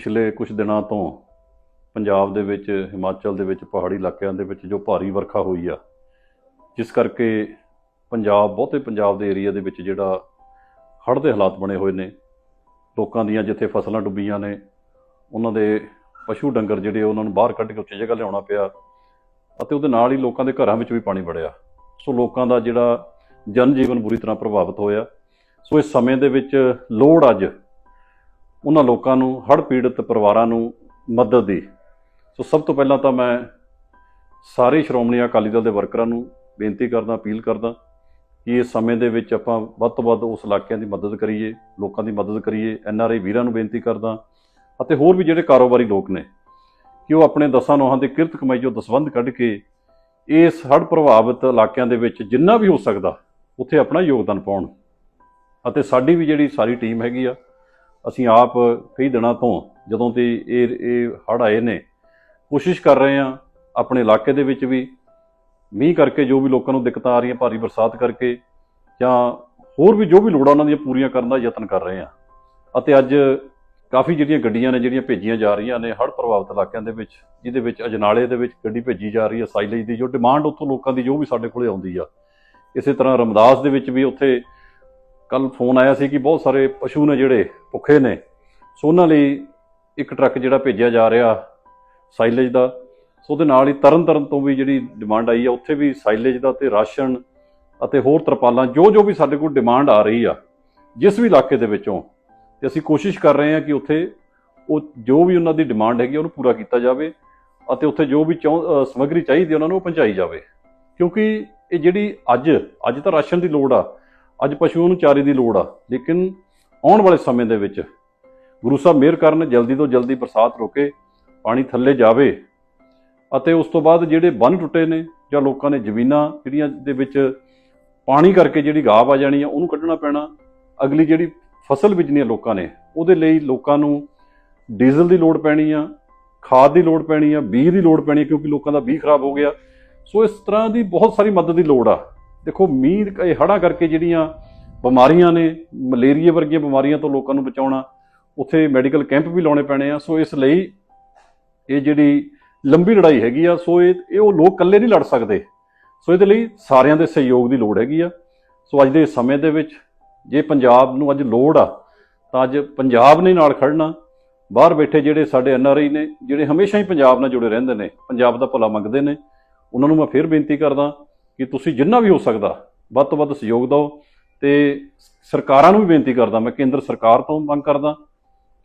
ਪਿਛਲੇ ਕੁਝ ਦਿਨਾਂ ਤੋਂ ਪੰਜਾਬ ਦੇ ਵਿੱਚ, ਹਿਮਾਚਲ ਦੇ ਵਿੱਚ, ਪਹਾੜੀ ਇਲਾਕਿਆਂ ਦੇ ਵਿੱਚ ਜੋ ਭਾਰੀ ਵਰਖਾ ਹੋਈ ਆ, ਜਿਸ ਕਰਕੇ ਪੰਜਾਬ, ਬਹੁਤੇ ਪੰਜਾਬ ਦੇ ਏਰੀਆ ਦੇ ਵਿੱਚ ਜਿਹੜਾ ਹੜ੍ਹ ਦੇ ਹਾਲਾਤ ਬਣੇ ਹੋਏ ਨੇ, ਲੋਕਾਂ ਦੀਆਂ ਜਿੱਥੇ ਫਸਲਾਂ ਡੁੱਬੀਆਂ ਨੇ, ਉਹਨਾਂ ਦੇ ਪਸ਼ੂ ਡੰਗਰ ਜਿਹੜੇ ਉਹਨਾਂ ਨੂੰ ਬਾਹਰ ਕੱਢ ਕੇ ਉੱਚੀ ਜਗ੍ਹਾ ਲਿਆਉਣਾ ਪਿਆ ਅਤੇ ਉਹਦੇ ਨਾਲ ਹੀ ਲੋਕਾਂ ਦੇ ਘਰਾਂ ਵਿੱਚ ਵੀ ਪਾਣੀ ਵੜਿਆ। ਸੋ ਲੋਕਾਂ ਦਾ ਜਿਹੜਾ ਜਨ ਜੀਵਨ ਬੁਰੀ ਤਰ੍ਹਾਂ ਪ੍ਰਭਾਵਿਤ ਹੋਇਆ। ਸੋ ਇਸ ਸਮੇਂ ਦੇ ਵਿੱਚ ਲੋੜ ਅੱਜ ਉਹਨਾਂ ਲੋਕਾਂ ਨੂੰ, ਹੜ੍ਹ ਪੀੜਤ ਪਰਿਵਾਰਾਂ ਨੂੰ ਮਦਦ ਦੀ। ਸੋ ਸਭ ਤੋਂ ਪਹਿਲਾਂ ਤਾਂ ਮੈਂ ਸਾਰੇ ਸ਼੍ਰੋਮਣੀ ਅਕਾਲੀ ਦਲ ਦੇ ਵਰਕਰਾਂ ਨੂੰ ਬੇਨਤੀ ਕਰਦਾ, ਅਪੀਲ ਕਰਦਾ ਕਿ ਇਸ ਸਮੇਂ ਦੇ ਵਿੱਚ ਆਪਾਂ ਵੱਧ ਤੋਂ ਵੱਧ ਉਸ ਇਲਾਕਿਆਂ ਦੀ ਮਦਦ ਕਰੀਏ, ਲੋਕਾਂ ਦੀ ਮਦਦ ਕਰੀਏ। ਐਨ ਆਰ ਆਈ ਵੀਰਾਂ ਨੂੰ ਬੇਨਤੀ ਕਰਦਾ ਅਤੇ ਹੋਰ ਵੀ ਜਿਹੜੇ ਕਾਰੋਬਾਰੀ ਲੋਕ ਨੇ ਕਿ ਉਹ ਆਪਣੇ ਦਸਾਂ ਨੋਹਾਂ ਦੇ ਕਿਰਤ ਕਮਾਈ ਚੋਂ ਦਸਵੰਧ ਕੱਢ ਕੇ ਇਸ ਹੜ੍ਹ ਪ੍ਰਭਾਵਿਤ ਇਲਾਕਿਆਂ ਦੇ ਵਿੱਚ ਜਿੰਨਾ ਵੀ ਹੋ ਸਕਦਾ, ਉੱਥੇ ਆਪਣਾ ਯੋਗਦਾਨ ਪਾਉਣ ਅਤੇ ਸਾਡੀ ਵੀ ਜਿਹੜੀ ਸਾਰੀ ਟੀਮ ਹੈਗੀ ਆ ਅਸੀਂ ਆਪ ਕਈ ਦਿਨਾਂ ਤੋਂ ਜਦੋਂ ਤੇ ਇਹ ਇਹ ਹੜ੍ਹ ਆਏ ਨੇ, ਕੋਸ਼ਿਸ਼ ਕਰ ਰਹੇ ਆ ਆਪਣੇ ਇਲਾਕੇ ਦੇ ਵਿੱਚ ਵੀ ਮੀਂਹ ਕਰਕੇ ਜੋ ਵੀ ਲੋਕਾਂ ਨੂੰ ਦਿੱਕਤਾਂ ਆ ਰਹੀਆਂ, ਭਾਰੀ ਬਰਸਾਤ ਕਰਕੇ ਜਾਂ ਹੋਰ ਵੀ ਜੋ ਵੀ ਲੋੜਾਂ ਉਹਨਾਂ ਦੀਆਂ ਪੂਰੀਆਂ ਕਰਨ ਦਾ ਯਤਨ ਕਰ ਰਹੇ ਆ ਅਤੇ ਅੱਜ ਕਾਫੀ ਜਿਹੜੀਆਂ ਗੱਡੀਆਂ ਨੇ, ਜਿਹੜੀਆਂ ਭੇਜੀਆਂ ਜਾ ਰਹੀਆਂ ਨੇ ਹੜ੍ਹ ਪ੍ਰਭਾਵਿਤ ਇਲਾਕਿਆਂ ਦੇ ਵਿੱਚ, ਜਿਹਦੇ ਵਿੱਚ ਅਜਨਾਲੇ ਦੇ ਵਿੱਚ ਗੱਡੀ ਭੇਜੀ ਜਾ ਰਹੀ ਹੈ, ਸਾਈਲੇਜ ਦੀ ਜੋ ਡਿਮਾਂਡ ਉੱਥੋਂ ਲੋਕਾਂ ਦੀ ਜੋ ਵੀ ਸਾਡੇ ਕੋਲੇ ਆਉਂਦੀ ਆ, ਇਸੇ ਤਰ੍ਹਾਂ ਰਮਦਾਸ ਦੇ ਵਿੱਚ ਵੀ ਉੱਥੇ ਕੱਲ ਫੋਨ ਆਇਆ ਸੀ ਕਿ ਬਹੁਤ ਸਾਰੇ ਪਸ਼ੂ ਨੇ ਜਿਹੜੇ ਭੁੱਖੇ ਨੇ, ਸੋ ਉਹਨਾਂ ਲਈ ਇੱਕ ਟਰੱਕ ਜਿਹੜਾ ਭੇਜਿਆ ਜਾ ਰਿਹਾ ਸਾਈਲੇਜ ਦਾ। ਸੋ ਉਹਦੇ ਨਾਲ ਹੀ ਤਰਨ ਤਰਨ ਤੋਂ ਵੀ ਜਿਹੜੀ ਡਿਮਾਂਡ ਆਈ ਆ, ਉੱਥੇ ਵੀ ਸਾਈਲੇਜ ਦਾ ਤੇ ਰਾਸ਼ਨ ਅਤੇ ਹੋਰ ਤਰਪਾਲਾਂ ਜੋ ਜੋ ਵੀ ਸਾਡੇ ਕੋਲ ਡਿਮਾਂਡ ਆ ਰਹੀ ਆ, ਜਿਸ ਵੀ ਇਲਾਕੇ ਦੇ ਵਿੱਚੋਂ, ਤੇ ਅਸੀਂ ਕੋਸ਼ਿਸ਼ ਕਰ ਰਹੇ ਹਾਂ ਕਿ ਉੱਥੇ ਉਹ ਜੋ ਵੀ ਉਹਨਾਂ ਦੀ ਡਿਮਾਂਡ ਹੈਗੀ ਉਹਨੂੰ ਪੂਰਾ ਕੀਤਾ ਜਾਵੇ ਅਤੇ ਉੱਥੇ ਜੋ ਵੀ ਚਾਹੁੰ- ਸਮੱਗਰੀ ਚਾਹੀਦੀ ਉਹਨਾਂ ਨੂੰ ਪਹੁੰਚਾਈ ਜਾਵੇ। ਕਿਉਂਕਿ ਇਹ ਜਿਹੜੀ ਅੱਜ ਅੱਜ ਤਾਂ ਰਾਸ਼ਨ ਦੀ ਲੋੜ ਆ ਅੱਜ ਪਸ਼ੂਆਂ ਨੂੰ ਚਾਰੇ ਦੀ ਲੋੜ ਆ, ਲੇਕਿਨ ਆਉਣ ਵਾਲੇ ਸਮੇਂ ਦੇ ਵਿੱਚ ਗੁਰੂ ਸਾਹਿਬ ਮਿਹਰ ਕਰਨ, ਜਲਦੀ ਤੋਂ ਜਲਦੀ ਬਰਸਾਤ ਰੋਕੇ, ਪਾਣੀ ਥੱਲੇ ਜਾਵੇ ਅਤੇ ਉਸ ਤੋਂ ਬਾਅਦ ਜਿਹੜੇ ਬੰਨ ਟੁੱਟੇ ਨੇ ਜਾਂ ਲੋਕਾਂ ਨੇ ਜ਼ਮੀਨਾਂ ਜਿਹੜੀਆਂ ਦੇ ਵਿੱਚ ਪਾਣੀ ਕਰਕੇ ਜਿਹੜੀ ਗਾਬ ਆ ਜਾਣੀ ਆ, ਉਹਨੂੰ ਕੱਢਣਾ ਪੈਣਾ। ਅਗਲੀ ਜਿਹੜੀ ਫਸਲ ਬੀਜਣੀ ਆ ਲੋਕਾਂ ਨੇ, ਉਹਦੇ ਲਈ ਲੋਕਾਂ ਨੂੰ ਡੀਜ਼ਲ ਦੀ ਲੋੜ ਪੈਣੀ ਆ, ਖਾਦ ਦੀ ਲੋੜ ਪੈਣੀ ਆ, ਬੀਜ ਦੀ ਲੋੜ ਪੈਣੀ ਆ, ਕਿਉਂਕਿ ਲੋਕਾਂ ਦਾ ਬੀਜ ਖਰਾਬ ਹੋ ਗਿਆ। ਸੋ ਇਸ ਤਰ੍ਹਾਂ ਦੀ ਬਹੁਤ ਸਾਰੀ ਮਦਦ ਦੀ ਲੋੜ ਆ। ਦੇਖੋ, ਮੀਂਹ ਇਹ ਹੜ੍ਹਾਂ ਕਰਕੇ ਜਿਹੜੀਆਂ ਬਿਮਾਰੀਆਂ ਨੇ ਮਲੇਰੀਆ ਵਰਗੀਆਂ ਬਿਮਾਰੀਆਂ ਤੋਂ ਲੋਕਾਂ ਨੂੰ ਬਚਾਉਣਾ, ਉੱਥੇ ਮੈਡੀਕਲ ਕੈਂਪ ਵੀ ਲਾਉਣੇ ਪੈਣੇ ਆ। ਸੋ ਇਸ ਲਈ ਇਹ ਜਿਹੜੀ ਲੰਬੀ ਲੜਾਈ ਹੈਗੀ ਆ, ਸੋ ਇਹ ਇਹ ਉਹ ਲੋਕ ਇਕੱਲੇ ਨਹੀਂ ਲੜ ਸਕਦੇ। ਸੋ ਇਹਦੇ ਲਈ ਸਾਰਿਆਂ ਦੇ ਸਹਿਯੋਗ ਦੀ ਲੋੜ ਹੈਗੀ ਆ। ਸੋ ਅੱਜ ਦੇ ਸਮੇਂ ਦੇ ਵਿੱਚ ਜੇ ਪੰਜਾਬ ਨੂੰ ਅੱਜ ਲੋੜ ਆ, ਤਾਂ ਅੱਜ ਪੰਜਾਬ ਨੇ ਨਾਲ ਖੜਨਾ ਬਾਹਰ ਬੈਠੇ ਜਿਹੜੇ ਸਾਡੇ ਐਨ ਆਰ ਆਈ ਨੇ, ਜਿਹੜੇ ਹਮੇਸ਼ਾ ਹੀ ਪੰਜਾਬ ਨਾਲ ਜੁੜੇ ਰਹਿੰਦੇ ਨੇ, ਪੰਜਾਬ ਦਾ ਭਲਾ ਮੰਗਦੇ ਨੇ, ਉਹਨਾਂ ਨੂੰ ਮੈਂ ਫਿਰ ਬੇਨਤੀ ਕਰਦਾ ਕਿ ਤੁਸੀਂ ਜਿੰਨਾ ਵੀ ਹੋ ਸਕਦਾ, ਵੱਧ ਤੋਂ ਵੱਧ ਸਹਿਯੋਗ ਦਿਓ ਤੇ ਸਰਕਾਰਾਂ ਨੂੰ ਵੀ ਬੇਨਤੀ ਕਰਦਾ ਮੈਂ, ਕੇਂਦਰ ਸਰਕਾਰ ਤੋਂ ਮੰਗ ਕਰਦਾ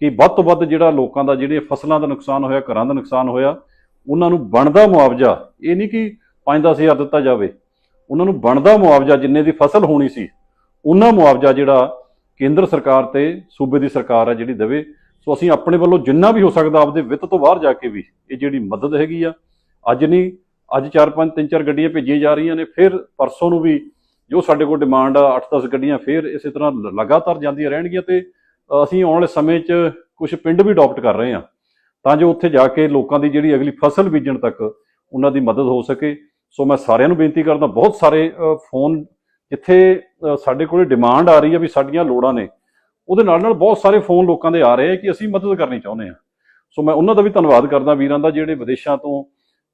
ਕਿ ਵੱਧ ਤੋਂ ਵੱਧ ਜਿਹੜਾ ਲੋਕਾਂ ਦਾ, ਜਿਹੜੇ ਫਸਲਾਂ ਦਾ ਨੁਕਸਾਨ ਹੋਇਆ, ਘਰਾਂ ਦਾ ਨੁਕਸਾਨ ਹੋਇਆ, ਉਹਨਾਂ ਨੂੰ ਬਣਦਾ ਮੁਆਵਜ਼ਾ, ਇਹ ਨਹੀਂ ਕਿ 5-10000 ਦਿੱਤਾ ਜਾਵੇ, ਉਹਨਾਂ ਨੂੰ ਬਣਦਾ ਮੁਆਵਜ਼ਾ ਜਿੰਨੇ ਦੀ ਫਸਲ ਹੋਣੀ ਸੀ, ਉਹਨਾਂ ਮੁਆਵਜ਼ਾ ਜਿਹੜਾ ਕੇਂਦਰ ਸਰਕਾਰ ਤੇ ਸੂਬੇ ਦੀ ਸਰਕਾਰ ਆ ਜਿਹੜੀ ਦੇਵੇ, ਸੋ ਅਸੀਂ ਆਪਣੇ ਵੱਲੋਂ ਜਿੰਨਾ ਵੀ ਹੋ ਸਕਦਾ ਆਪਦੇ ਵਿੱਤ ਤੋਂ ਬਾਹਰ ਜਾ ਕੇ ਵੀ ਇਹ ਜਿਹੜੀ ਮਦਦ ਹੈਗੀ ਆ, ਅੱਜ ਨਹੀਂ ਅੱਜ 4-5 3-4 ਗੱਡੀਆਂ ਭੇਜੀਆਂ ਜਾ ਰਹੀਆਂ ਨੇ, ਫਿਰ ਪਰਸੋਂ ਨੂੰ ਵੀ ਜੋ ਸਾਡੇ ਕੋਲ ਡਿਮਾਂਡ ਆ 8-10 ਗੱਡੀਆਂ ਫਿਰ ਇਸੇ ਤਰ੍ਹਾਂ ਲਗਾਤਾਰ ਜਾਂਦੀਆਂ ਰਹਿਣਗੀਆਂ ਤੇ ਅਸੀਂ ਆਉਣ ਵਾਲੇ ਸਮੇਂ 'ਚ ਕੁਝ ਪਿੰਡ ਵੀ ਅਡਾਪਟ ਕਰ ਰਹੇ ਹਾਂ। ਤਾਂ ਜੋ ਉੱਥੇ ਜਾ ਕੇ ਲੋਕਾਂ ਦੀ ਜਿਹੜੀ ਅਗਲੀ ਫਸਲ ਬੀਜਣ ਤੱਕ ਉਹਨਾਂ ਦੀ ਮਦਦ ਹੋ ਸਕੇ। ਸੋ ਮੈਂ ਸਾਰਿਆਂ ਨੂੰ ਬੇਨਤੀ ਕਰਦਾ, ਬਹੁਤ ਸਾਰੇ ਫੋਨ ਜਿੱਥੇ ਸਾਡੇ ਕੋਲੇ ਡਿਮਾਂਡ ਆ ਰਹੀ ਹੈ ਵੀ ਸਾਡੀਆਂ ਲੋੜਾਂ ਨੇ, ਉਹਦੇ ਨਾਲ ਨਾਲ ਬਹੁਤ ਸਾਰੇ ਫੋਨ ਲੋਕਾਂ ਦੇ ਆ ਰਹੇ ਆ ਕਿ ਅਸੀਂ ਮਦਦ ਕਰਨੀ ਚਾਹੁੰਦੇ ਆ ਸੋ ਮੈਂ ਉਹਨਾਂ ਦਾ ਵੀ ਧੰਨਵਾਦ ਕਰਦਾ ਵੀਰਾਂ ਦਾ, ਜਿਹੜੇ ਵਿਦੇਸ਼ਾਂ ਤੋਂ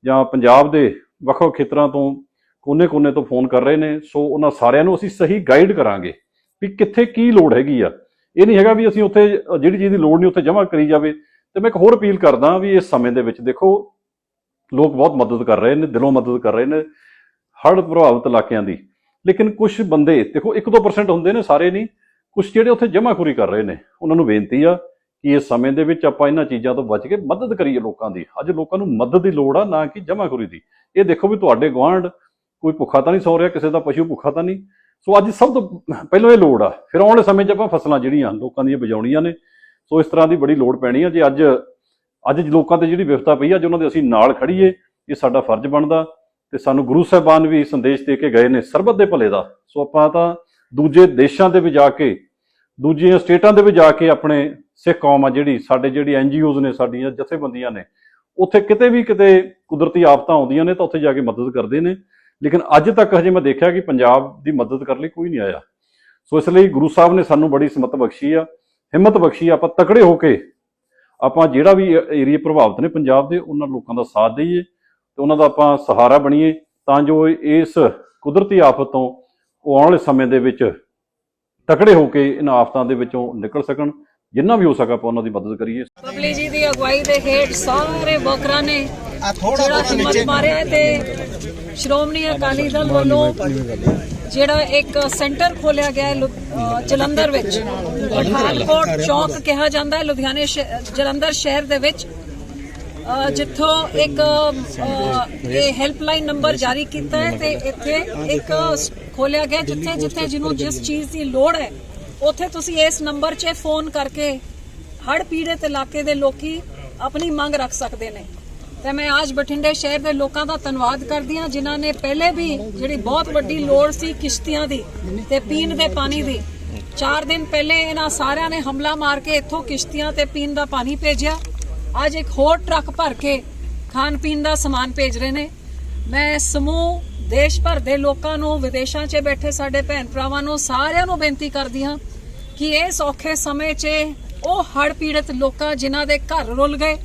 ਜਾਂ ਪੰਜਾਬ ਦੇ ਵੱਖ-ਵੱਖ ਖੇਤਰਾਂ ਤੋਂ ਕੋਨੇ-ਕੋਨੇ ਤੋਂ ਫੋਨ ਕਰ ਰਹੇ ਨੇ, ਸੋ ਉਹਨਾਂ ਸਾਰਿਆਂ ਨੂੰ ਅਸੀਂ ਸਹੀ ਗਾਈਡ ਕਰਾਂਗੇ ਵੀ ਕਿੱਥੇ ਕੀ ਲੋੜ ਹੈਗੀ ਆ। ਇਹ ਨਹੀਂ ਹੈਗਾ ਵੀ ਅਸੀਂ ਉੱਥੇ, ਜਿਹੜੀ ਚੀਜ਼ ਦੀ ਲੋੜ ਨਹੀਂ, ਉੱਥੇ ਜਮ੍ਹਾਂ ਕਰੀ ਜਾਵੇ। ਤੇ ਮੈਂ ਇੱਕ ਹੋਰ ਅਪੀਲ ਕਰਦਾ ਵੀ ਇਸ ਸਮੇਂ ਦੇ ਵਿੱਚ ਦੇਖੋ, ਲੋਕ ਬਹੁਤ ਮਦਦ ਕਰ ਰਹੇ ਨੇ, ਦਿਲੋਂ ਮਦਦ ਕਰ ਰਹੇ ਨੇ, ਹੜ੍ਹ ਪ੍ਰਭਾਵਿਤ ਇਲਾਕਿਆਂ ਦੀ। ਲੇਕਿਨ ਕੁਝ ਬੰਦੇ, ਦੇਖੋ 1-2% ਹੁੰਦੇ ਨੇ ਸਾਰੇ ਨਹੀਂ ਕੁਝ ਜਿਹੜੇ ਉੱਥੇ ਜਮ੍ਹਾਖੋਰੀ ਕਰ ਰਹੇ ਨੇ, ਉਹਨਾਂ ਨੂੰ ਬੇਨਤੀ ਆ ਕਿ ਇਸ ਸਮੇਂ ਦੇ ਵਿੱਚ ਆਪਾਂ ਇਹਨਾਂ ਚੀਜ਼ਾਂ ਤੋਂ ਬਚ ਕੇ ਮਦਦ ਕਰੀਏ ਲੋਕਾਂ ਦੀ। ਅੱਜ ਲੋਕਾਂ ਨੂੰ ਮਦਦ ਦੀ ਲੋੜ ਆ, ਨਾ ਕਿ ਜਮ੍ਹਾਖੋਰੀ ਦੀ। ਇਹ ਦੇਖੋ ਵੀ ਤੁਹਾਡੇ ਗੁਆਂਢ ਕੋਈ ਭੁੱਖਾ ਤਾਂ ਨਹੀਂ ਸੌ ਰਿਹਾ, ਕਿਸੇ ਦਾ ਪਸ਼ੂ ਭੁੱਖਾ ਤਾਂ ਨਹੀਂ। ਸੋ ਅੱਜ ਸਭ ਤੋਂ ਪਹਿਲਾਂ ਇਹ ਲੋੜ ਆ। ਫਿਰ ਆਉਣ ਵਾਲੇ ਸਮੇਂ 'ਚ ਆਪਾਂ ਫਸਲਾਂ ਜਿਹੜੀਆਂ ਲੋਕਾਂ ਦੀਆਂ ਬਜਾਉਣੀਆਂ ਨੇ। ਸੋ ਇਸ ਤਰ੍ਹਾਂ ਦੀ ਬੜੀ ਲੋੜ ਪੈਣੀ ਆ ਜੇ ਅੱਜ ਅੱਜ ਲੋਕਾਂ ਤੇ ਜਿਹੜੀ ਵਿਵਸਥਾ ਪਈ ਆ ਜੇ ਉਹਨਾਂ ਦੇ ਅਸੀਂ ਨਾਲ ਖੜੀਏ ਇਹ ਸਾਡਾ ਫਰਜ਼ ਬਣਦਾ। ਤੇ ਸਾਨੂੰ ਗੁਰੂ ਸਾਹਿਬਾਨ ਵੀ ਸੰਦੇਸ਼ ਦੇ ਕੇ ਗਏ ਨੇ ਸਰਬੱਤ ਦੇ ਭਲੇ ਦਾ। ਸੋ ਆਪਾਂ ਤਾਂ ਦੂਜੇ ਦੇਸ਼ਾਂ ਦੇ ਵੀ ਜਾ ਕੇ ਦੂਜੀਆਂ ਸਟੇਟਾਂ ਦੇ ਵਿੱਚ ਜਾ ਕੇ ਆਪਣੇ ਸਿੱਖ ਕੌਮ ਆ ਜਿਹੜੀ, ਸਾਡੇ ਜਿਹੜੀ ਐਨਜੀਓਜ਼ ਨੇ, ਸਾਡੀਆਂ ਜਥੇਬੰਦੀਆਂ ਨੇ, ਉੱਥੇ ਕਿਤੇ ਵੀ ਕਿਤੇ ਕੁਦਰਤੀ ਆਫਤਾਂ ਆਉਂਦੀਆਂ ਨੇ ਤਾਂ ਉੱਥੇ ਜਾ ਕੇ ਮਦਦ ਕਰਦੇ ਨੇ। ਲੇਕਿਨ ਅੱਜ ਤੱਕ ਹਜੇ ਮੈਂ ਦੇਖਿਆ ਕਿ ਪੰਜਾਬ ਦੀ ਮਦਦ ਕਰਨ ਲਈ ਕੋਈ ਨਹੀਂ ਆਇਆ। ਸੋ ਇਸ ਲਈ ਗੁਰੂ ਸਾਹਿਬ ਨੇ ਸਾਨੂੰ ਬੜੀ ਸਮਤ ਬਖਸ਼ੀ ਆ, ਹਿੰਮਤ ਬਖਸ਼ੀ ਆਪਾਂ ਤਕੜੇ ਹੋ ਕੇ ਆਪਾਂ ਜਿਹੜਾ ਵੀ ਏਰੀਆ ਪ੍ਰਭਾਵਿਤ ਨੇ ਪੰਜਾਬ ਦੇ, ਉਹਨਾਂ ਲੋਕਾਂ ਦਾ ਸਾਥ ਦਈਏ ਤੇ ਉਹਨਾਂ ਦਾ ਆਪਾਂ ਸਹਾਰਾ ਬਣੀਏ ਤਾਂ ਜੋ ਇਸ ਕੁਦਰਤੀ ਆਫਤ ਤੋਂ ਉਹ ਆਉਣ ਵਾਲੇ ਸਮੇਂ ਦੇ ਵਿੱਚ ਤਕੜੇ ਹੋ ਕੇ ਇਹਨਾਂ ਆਫਤਾਂ ਦੇ ਵਿੱਚੋਂ ਨਿਕਲ ਸਕਣ ਜਿੰਨਾ ਵੀ ਹੋ ਸਕਾ ਆਪਾਂ ਉਹਨਾਂ ਦੀ ਮਦਦ ਕਰੀਏ। ਬਬਲੀ ਜੀ ਦੀ ਅਗਵਾਈ ਦੇ ਹੇਠ ਸਾਰੇ ਵਰਕਰਾਂ ਨੇ ਜਿਹੜਾ ਹਿੰਮਤ ਮਾਰਿਆ ਤੇ ਸ਼੍ਰੋਮਣੀ ਅਕਾਲੀ ਦਲ ਵੱਲੋਂ ਜਿਹੜਾ ਇੱਕ ਸੈਂਟਰ ਖੋਲਿਆ ਗਿਆ ਜਲੰਧਰ ਵਿੱਚ। ਪਠਾਨਕੋਟ ਚੌਕ ਕਿਹਾ ਜਾਂਦਾ ਹੈ ਲੁਧਿਆਣੇ ਜਲੰਧਰ ਸ਼ਹਿਰ ਦੇ ਵਿੱਚ। ਜਿੱਥੋਂ ਇੱਕ ਇਹ ਹੈਲਪਲਾਈਨ ਨੰਬਰ ਜਾਰੀ ਕੀਤਾ ਹੈ ਤੇ ਇੱਥੇ ਇੱਕ ਖੋਲਿਆ ਗਿਆ ਜਿੱਥੇ ਜਿੱਥੇ ਜਿਹਨੂੰ ਜਿਸ ਚੀਜ਼ ਦੀ ਲੋੜ ਹੈ, ਉੱਥੇ ਤੁਸੀਂ ਇਸ ਨੰਬਰ 'ਚ ਫੋਨ ਕਰਕੇ ਹੜ੍ਹ ਪੀੜਤ ਇਲਾਕੇ ਦੇ ਲੋਕੀ ਆਪਣੀ ਮੰਗ ਰੱਖ ਸਕਦੇ ਨੇ। ਤੇ ਮੈਂ ਅੱਜ ਬਠਿੰਡੇ ਸ਼ਹਿਰ ਦੇ ਲੋਕਾਂ ਦਾ ਧੰਨਵਾਦ ਕਰਦੀ ਹਾਂ, ਜਿਨ੍ਹਾਂ ਨੇ ਪਹਿਲੇ ਵੀ ਜਿਹੜੀ ਬਹੁਤ ਵੱਡੀ ਲੋੜ ਸੀ ਕਿਸ਼ਤੀਆਂ ਦੀ ਤੇ ਪੀਣ ਦੇ ਪਾਣੀ ਦੀ 4 ਦਿਨ ਪਹਿਲੇ ਇਹਨਾਂ ਸਾਰਿਆਂ ਨੇ ਹਮਲਾ ਮਾਰ ਕੇ ਇੱਥੋਂ ਕਿਸ਼ਤੀਆਂ ਤੇ ਪੀਣ ਦਾ ਪਾਣੀ ਭੇਜਿਆ। ਅੱਜ ਇੱਕ ਹੋਰ ਟਰੱਕ ਭਰ ਕੇ ਖਾਣ ਪੀਣ ਦਾ ਸਮਾਨ ਭੇਜ ਰਹੇ ਨੇ। ਮੈਂ ਸਮੂਹ ਦੇਸ਼ ਭਰ ਦੇ ਲੋਕਾਂ ਨੂੰ, ਵਿਦੇਸ਼ਾਂ 'ਚ ਬੈਠੇ ਸਾਡੇ ਭੈਣ ਭਰਾਵਾਂ ਨੂੰ ਸਾਰਿਆਂ ਨੂੰ ਬੇਨਤੀ ਕਰਦੀ ਹਾਂ ਕਿ ਇਸ ਔਖੇ ਸਮੇਂ 'ਚ ਉਹ ਹੜ੍ਹ ਪੀੜਤ ਲੋਕਾਂ ਜਿਨ੍ਹਾਂ ਦੇ ਘਰ ਰੁਲ ਗਏ,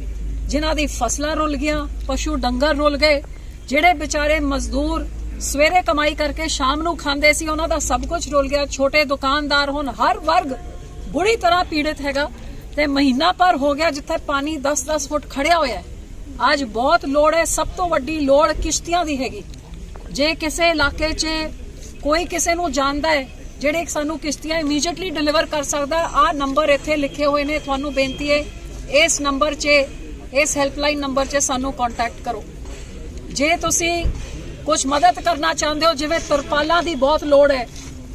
ਜਿਨ੍ਹਾਂ ਦੀ ਫਸਲਾਂ ਰੁਲ ਗਈਆਂ, ਪਸ਼ੂ ਡੰਗਰ ਰੁਲ ਗਏ, ਜਿਹੜੇ ਵਿਚਾਰੇ ਮਜ਼ਦੂਰ ਸਵੇਰੇ ਕਮਾਈ ਕਰਕੇ ਸ਼ਾਮ ਨੂੰ ਖਾਂਦੇ ਸੀ, ਉਹਨਾਂ ਦਾ ਸਭ ਕੁਝ ਰੁਲ ਗਿਆ। ਛੋਟੇ ਦੁਕਾਨਦਾਰ ਹੁਣ ਹਰ ਵਰਗ ਬੁਰੀ ਤਰ੍ਹਾਂ ਪੀੜਤ ਹੈਗਾ। ਤੇ ਮਹੀਨਾ ਪਰ ਹੋ ਗਿਆ ਜਿੱਥੇ ਪਾਣੀ 10-10 ਫੁੱਟ ਖੜਿਆ ਹੋਇਆ ਹੈ। ਅੱਜ ਬਹੁਤ ਲੋੜ ਹੈ, ਸਭ ਤੋਂ ਵੱਡੀ ਲੋੜ ਕਿਸ਼ਤੀਆਂ ਦੀ ਹੈਗੀ। ਜੇ ਕਿਸੇ ਇਲਾਕੇ 'ਚ ਕੋਈ ਕਿਸੇ ਨੂੰ ਜਾਣਦਾ ਹੈ, ਜਿਹੜੇ ਸਾਨੂੰ ਕਿਸ਼ਤੀਆਂ ਇਮੀਡੀਏਟਲੀ ਡਿਲੀਵਰ ਕਰ ਸਕਦਾ, ਆ ਨੰਬਰ ਇੱਥੇ ਲਿਖੇ ਹੋਏ ਨੇ। ਤੁਹਾਨੂੰ ਬੇਨਤੀ ਹੈ, ਇਸ ਨੰਬਰ 'ਚ, ਇਸ ਹੈਲਪਲਾਈਨ ਨੰਬਰ 'ਚ ਸਾਨੂੰ ਕੰਟੈਕਟ ਕਰੋ। ਜੇ ਤੁਸੀਂ ਕੁਝ ਮਦਦ ਕਰਨਾ ਚਾਹੁੰਦੇ ਹੋ, ਜਿਵੇਂ ਤਰਪਾਲਾਂ ਦੀ ਬਹੁਤ ਲੋੜ ਹੈ,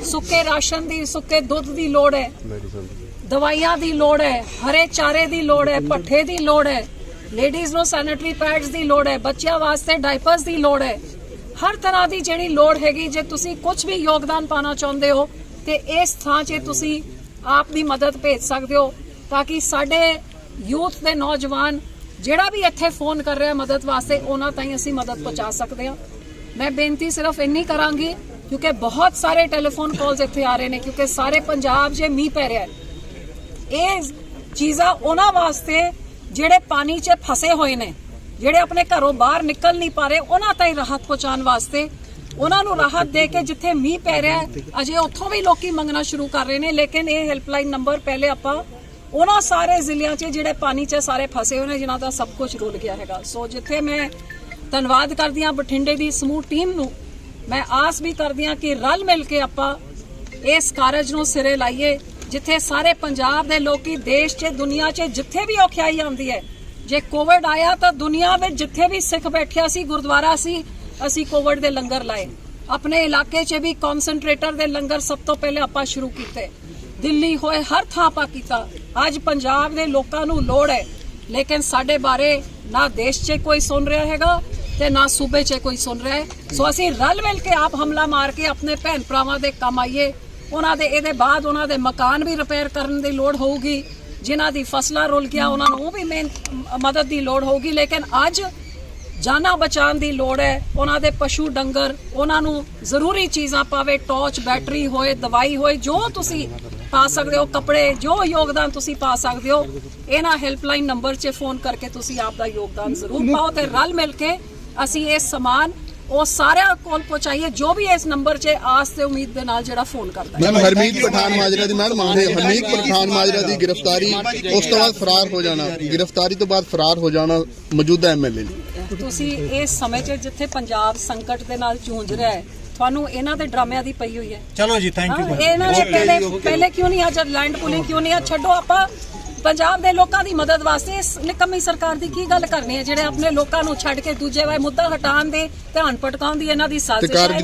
ਸੁੱਕੇ ਰਾਸ਼ਨ ਦੀ, ਸੁੱਕੇ ਦੁੱਧ ਦੀ ਲੋੜ ਹੈ ਦਵਾਈਆਂ ਦੀ ਲੋੜ ਹੈ, ਹਰੇ ਚਾਰੇ ਦੀ ਲੋੜ ਹੈ ਪੱਠੇ ਦੀ ਲੋੜ ਹੈ ਲੇਡੀਜ਼ ਨੂੰ ਸੈਨੀਟਰੀ ਪੈਡਸ ਦੀ ਲੋੜ ਹੈ, ਬੱਚਿਆਂ ਵਾਸਤੇ ਡਾਈਪਰਸ ਦੀ ਲੋੜ ਹੈ। ਹਰ ਤਰ੍ਹਾਂ ਦੀ ਜਿਹੜੀ ਲੋੜ ਹੈਗੀ, ਜੇ ਤੁਸੀਂ ਕੁਝ ਵੀ ਯੋਗਦਾਨ ਪਾਣਾ ਚਾਹੁੰਦੇ ਹੋ, ਤੇ ਇਸ ਥਾਂ 'ਚ ਤੁਸੀਂ ਆਪ ਦੀ ਮਦਦ ਭੇਜ ਸਕਦੇ ਹੋ, ਤਾਂ ਕਿ ਸਾਡੇ ਯੂਥ ਦੇ ਨੌਜਵਾਨ ਜਿਹੜਾ ਵੀ ਇੱਥੇ ਫੋਨ ਕਰ ਰਿਹਾ ਮਦਦ ਵਾਸਤੇ, ਉਹਨਾਂ ਤਾਈਂ ਅਸੀਂ ਮਦਦ ਪਹੁੰਚਾ ਸਕਦੇ ਹਾਂ। ਮੈਂ ਬੇਨਤੀ ਸਿਰਫ ਇੰਨੀ ਕਰਾਂਗੀ, ਕਿਉਂਕਿ ਬਹੁਤ ਸਾਰੇ ਟੈਲੀਫੋਨ ਕਾਲਸ ਇੱਥੇ ਆ ਰਹੇ ਨੇ, ਕਿਉਂਕਿ ਸਾਰੇ ਪੰਜਾਬ 'ਚ ਮੀਂਹ ਪੈ ਰਿਹਾ ਹੈ। ਇਹ ਚੀਜ਼ਾਂ ਉਹਨਾਂ ਵਾਸਤੇ ਜਿਹੜੇ ਪਾਣੀ 'ਚ ਫਸੇ ਹੋਏ ਨੇ, ਜਿਹੜੇ ਆਪਣੇ ਘਰੋਂ ਬਾਹਰ ਨਿਕਲ ਨਹੀਂ ਪਾ ਰਹੇ, ਉਹਨਾਂ ਤਾਈਂ ਰਾਹਤ ਪਹੁੰਚਾਉਣ ਵਾਸਤੇ ਉਹਨਾਂ ਨੂੰ ਰਾਹਤ ਦੇ ਕੇ ਜਿੱਥੇ ਮੀਂਹ ਪੈ ਰਿਹਾ ਅਜੇ ਉੱਥੋਂ ਵੀ ਲੋਕੀ ਮੰਗਣਾ ਸ਼ੁਰੂ ਕਰ ਰਹੇ ਨੇ, ਲੇਕਿਨ ਇਹ ਹੈਲਪਲਾਈਨ ਨੰਬਰ ਪਹਿਲੇ ਆਪਾਂ ਉਹਨਾਂ ਸਾਰੇ ਜ਼ਿਲ੍ਹਿਆਂ 'ਚ ਜਿਹੜੇ ਪਾਣੀ 'ਚ ਸਾਰੇ ਫਸੇ ਹੋਏ ਨੇ, ਜਿਨ੍ਹਾਂ ਦਾ ਸਭ ਕੁਝ ਰੁਲ ਗਿਆ ਹੈਗਾ। ਸੋ ਜਿੱਥੇ ਮੈਂ ਧੰਨਵਾਦ ਕਰਦੀ ਹਾਂ ਬਠਿੰਡੇ ਦੀ ਸਮੂਹ ਟੀਮ ਨੂੰ, ਮੈਂ ਆਸ ਵੀ ਕਰਦੀ ਹਾਂ ਕਿ ਰਲ ਮਿਲ ਕੇ ਆਪਾਂ ਇਸ ਕਾਰਜ ਨੂੰ ਸਿਰੇ ਲਾਈਏ ਜਿੱਥੇ ਸਾਰੇ ਪੰਜਾਬ ਦੇ ਲੋਕੀ ਦੇਸ਼ 'ਚ, ਦੁਨੀਆ 'ਚ ਜਿੱਥੇ ਵੀ ਔਖਿਆਈ ਆਉਂਦੀ ਹੈ, ਜੇ ਕੋਵਿਡ ਆਇਆ ਤਾਂ ਦੁਨੀਆ ਵਿੱਚ ਜਿੱਥੇ ਵੀ ਸਿੱਖ ਬੈਠਿਆ ਸੀ, ਗੁਰਦੁਆਰਾ ਸੀ, ਅਸੀਂ ਕੋਵਿਡ ਦੇ ਲੰਗਰ ਲਾਏ। ਆਪਣੇ ਇਲਾਕੇ 'ਚ ਵੀ ਕਨਸੈਂਟਰੇਟਰ ਦੇ ਲੰਗਰ ਸਭ ਤੋਂ ਪਹਿਲੇ ਆਪਾਂ ਸ਼ੁਰੂ ਕੀਤੇ। ਦਿੱਲੀ ਹੋਏ ਹਰ ਥਾਂ ਆਪਾਂ ਕੀਤਾ। ਅੱਜ ਪੰਜਾਬ ਦੇ ਲੋਕਾਂ ਨੂੰ ਲੋੜ ਹੈ, ਲੇਕਿਨ ਸਾਡੇ ਬਾਰੇ ਨਾ ਦੇਸ਼ 'ਚ ਕੋਈ ਸੁਣ ਰਿਹਾ ਹੈਗਾ ਤੇ ਨਾ ਸੂਬੇ 'ਚ ਕੋਈ ਸੁਣ ਰਿਹਾ ਹੈ। ਸੋ ਅਸੀਂ ਰਲ ਮਿਲ ਕੇ ਆਪ ਹਮਲਾ ਮਾਰ ਕੇ ਆਪਣੇ ਭੈਣ ਭਰਾਵਾਂ ਦੇ ਕੰਮ ਆਈਏ। ਉਹਨਾਂ ਦੇ ਇਹਦੇ ਬਾਅਦ ਉਹਨਾਂ ਦੇ ਮਕਾਨ ਵੀ ਰਿਪੇਅਰ ਕਰਨ ਦੀ ਲੋੜ ਹੋਊਗੀ। ਜਿਨ੍ਹਾਂ ਦੀ ਫਸਲਾਂ ਰੁਲ ਗਿਆ, ਉਹਨਾਂ ਨੂੰ ਉਹ ਵੀ ਮੇਨ ਮਦਦ ਦੀ ਲੋੜ ਹੋਊਗੀ। ਲੇਕਿਨ ਅੱਜ ਜਾਨਾਂ ਬਚਾਉਣ ਦੀ ਲੋੜ ਹੈ। ਉਹਨਾਂ ਦੇ ਪਸ਼ੂ ਡੰਗਰ, ਉਹਨਾਂ ਨੂੰ ਜ਼ਰੂਰੀ ਚੀਜ਼ਾਂ ਪਾਵੇ ਟਾਰਚ ਬੈਟਰੀ ਹੋਏ, ਦਵਾਈ ਹੋਏ, ਜੋ ਤੁਸੀਂ ਪਾ ਸਕਦੇ ਹੋ, ਕੱਪੜੇ, ਜੋ ਯੋਗਦਾਨ ਤੁਸੀਂ ਪਾ ਸਕਦੇ ਹੋ, ਇਹਨਾਂ ਹੈਲਪਲਾਈਨ ਨੰਬਰ 'ਚ ਫੋਨ ਕਰਕੇ ਤੁਸੀਂ ਆਪ ਦਾ ਯੋਗਦਾਨ ਜ਼ਰੂਰ ਪਾਓ ਤੇ ਰਲ ਮਿਲ ਕੇ ਅਸੀਂ ਇਹ ਸਮਾਨ ਉਹ ਸਾਰਿਆਂ ਕੋਲ ਪਹੁੰਚਾਈਏ ਜੋ ਵੀ ਇਸ ਨੰਬਰ 'ਚ ਆਸ ਤੇ ਉਮੀਦ ਦੇ ਨਾਲ ਜਿਹੜਾ ਫੋਨ ਕਰਦਾ ਹੈ। ਮੈਮ ਹਰਮੀਤ ਪਠਾਨ ਮਾਜਰਾ ਦੀ ਮੈਮ ਹਰਮੀਤ ਪਠਾਨ ਮਾਜਰਾ ਦੀ ਗ੍ਰਿਫਤਾਰੀ ਉਸ ਤੋਂ ਬਾਅਦ ਫਰਾਰ ਹੋ ਜਾਣਾ। ਗ੍ਰਿਫਤਾਰੀ ਤੋਂ ਬਾਅਦ ਫਰਾਰ ਹੋ ਜਾਣਾ ਮੌਜੂਦਾ ਐਮਐਲਏ ਤੁਸੀਂ ਇਸ ਸਮੇਂ 'ਚ ਜਿੱਥੇ ਪੰਜਾਬ ਸੰਕਟ ਦੇ ਨਾਲ ਜੂਝ ਰਿਹਾ ਹੈ ਤੁਹਾਨੂੰ ਇਹਨਾਂ ਦੇ ਡਰਾਮਿਆਂ ਦੀ ਪਈ ਹੋਈ ਹੈ। ਚਲੋ ਜੀ ਥੈਂਕ ਯੂ ਇਹਨਾਂ ਨੇ ਪਹਿਲੇ ਪਹਿਲੇ ਕਿਉਂ ਨਹੀਂ ਅੱਜ ਲੈਂਡ ਪੁਲਿੰਗ ਕਿਉਂ ਨਹੀਂ ਆ ਛੱਡੋ ਆਪਾਂ? ਪੰਜਾਬ ਦੇ ਲੋਕਾਂ ਦੀ ਮਦਦ ਵਾਸਤੇ ਇਸ ਨਿਕੰਮੀ ਸਰਕਾਰ ਦੀ ਕੀ ਗੱਲ ਕਰਨੀ ਹੈ? ਜਿਹੜੇ ਆਪਣੇ ਲੋਕਾਂ ਨੂੰ ਛੱਡ ਕੇ ਦੂਜੇ ਵਾਰ ਮੁੱਦਾ ਹਟਾਉਣ ਦੇ ਧਿਆਨ ਭਟਕਾਉਣ ਦੀ ਇਹਨਾਂ ਦੀ ਸਾਜ਼ਿਸ਼ ਹੈ